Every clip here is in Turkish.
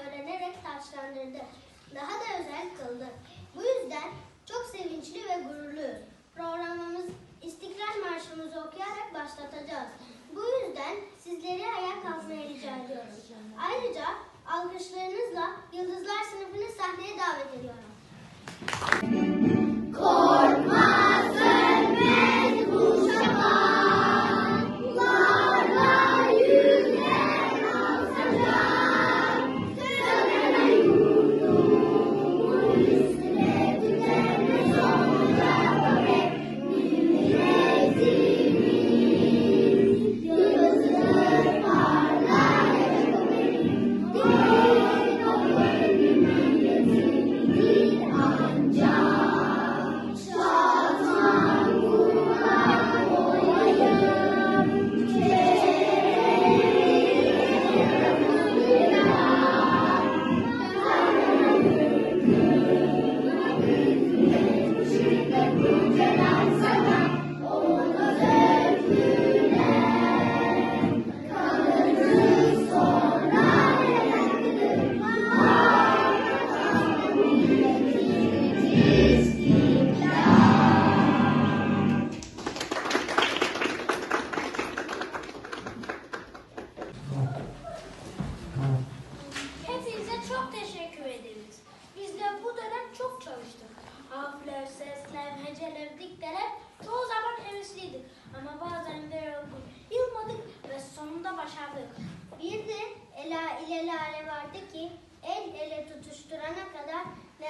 öğrenerek taçlandırdı. Daha da özel kıldı. Bu yüzden çok sevinçli ve gururluyuz. Programımız İstiklal Marşımızı okuyarak başlatacağız. Bu yüzden sizleri ayağa kalkmaya rica ediyorum. Ayrıca alkışlarınızla Yıldızlar sınıfını sahneye davet ediyorum. Hepinize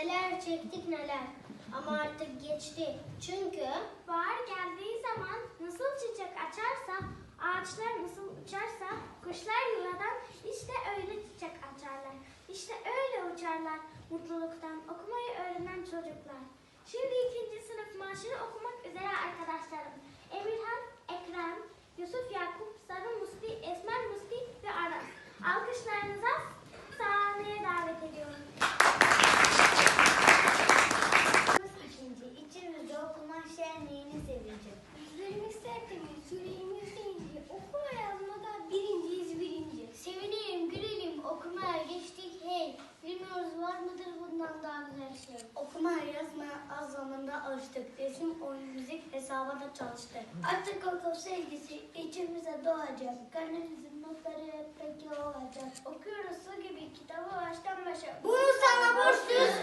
neler çektik neler. Ama artık geçti. Çünkü Bahar geldiği zaman nasıl çiçek açarsa, ağaçlar nasıl uçarsa, kuşlar yuvadan işte öyle çiçek açarlar. İşte öyle uçarlar mutluluktan okumayı öğrenen çocuklar. Şimdi ikinci sınıf marşını okumak bundan daha güzel şey. Okuma, yazma az zamanda alıştık. Resim, oyun, müzik, hesaba da çalıştık. Artık okul sevgisi içimize doğacak. Kalbimizin notları hep peki olacak. Okuyoruz su gibi kitabı baştan başa. Bunu sana borçluyuz.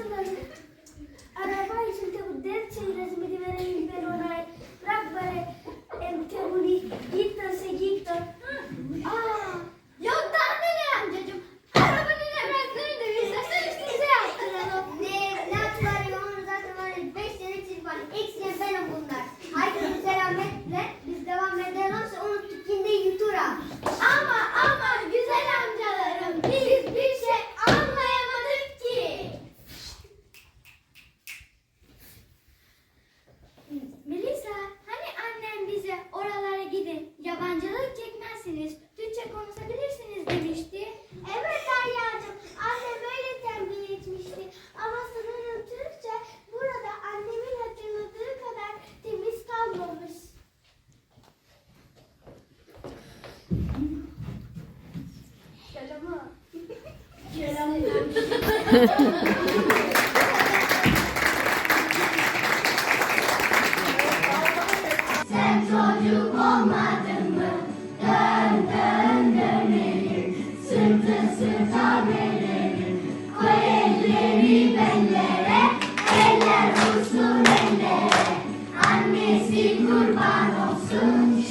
Hello. Sen çocuk olmadın mı? Dön dön dönelim. Sırtı sırta verelim. Koy. Eller vursun ellere. Annesi kurban olsun.